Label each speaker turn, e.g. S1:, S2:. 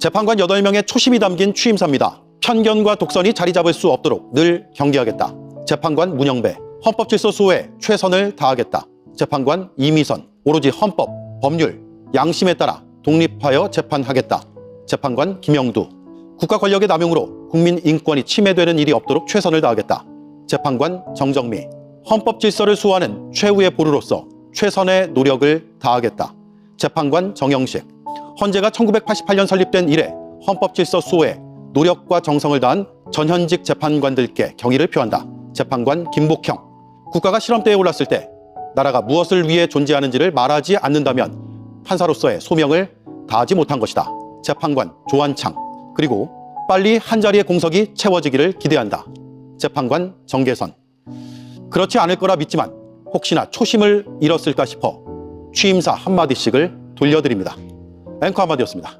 S1: 재판관 8명의 초심이 담긴 취임사입니다. 편견과 독선이 자리 잡을 수 없도록 늘 경계하겠다. 재판관 문영배, 헌법질서 수호에 최선을 다하겠다. 재판관 이미선, 오로지 헌법, 법률, 양심에 따라 독립하여 재판하겠다. 재판관 김영두, 국가 권력의 남용으로 국민 인권이 침해되는 일이 없도록 최선을 다하겠다. 재판관 정정미, 헌법 질서를 수호하는 최후의 보루로서 최선의 노력을 다하겠다. 재판관 정영식, 헌재가 1988년 설립된 이래 헌법 질서 수호에 노력과 정성을 다한 전현직 재판관들께 경의를 표한다. 재판관 김복형, 국가가 실험대에 올랐을 때 나라가 무엇을 위해 존재하는지를 말하지 않는다면 판사로서의 소명을 다하지 못한 것이다. 재판관 조한창, 그리고 빨리 한 자리의 공석이 채워지기를 기대한다. 재판관 정계선, 그렇지 않을 거라 믿지만 혹시나 초심을 잃었을까 싶어 취임사 한마디씩을 돌려드립니다. 앵커 한마디였습니다.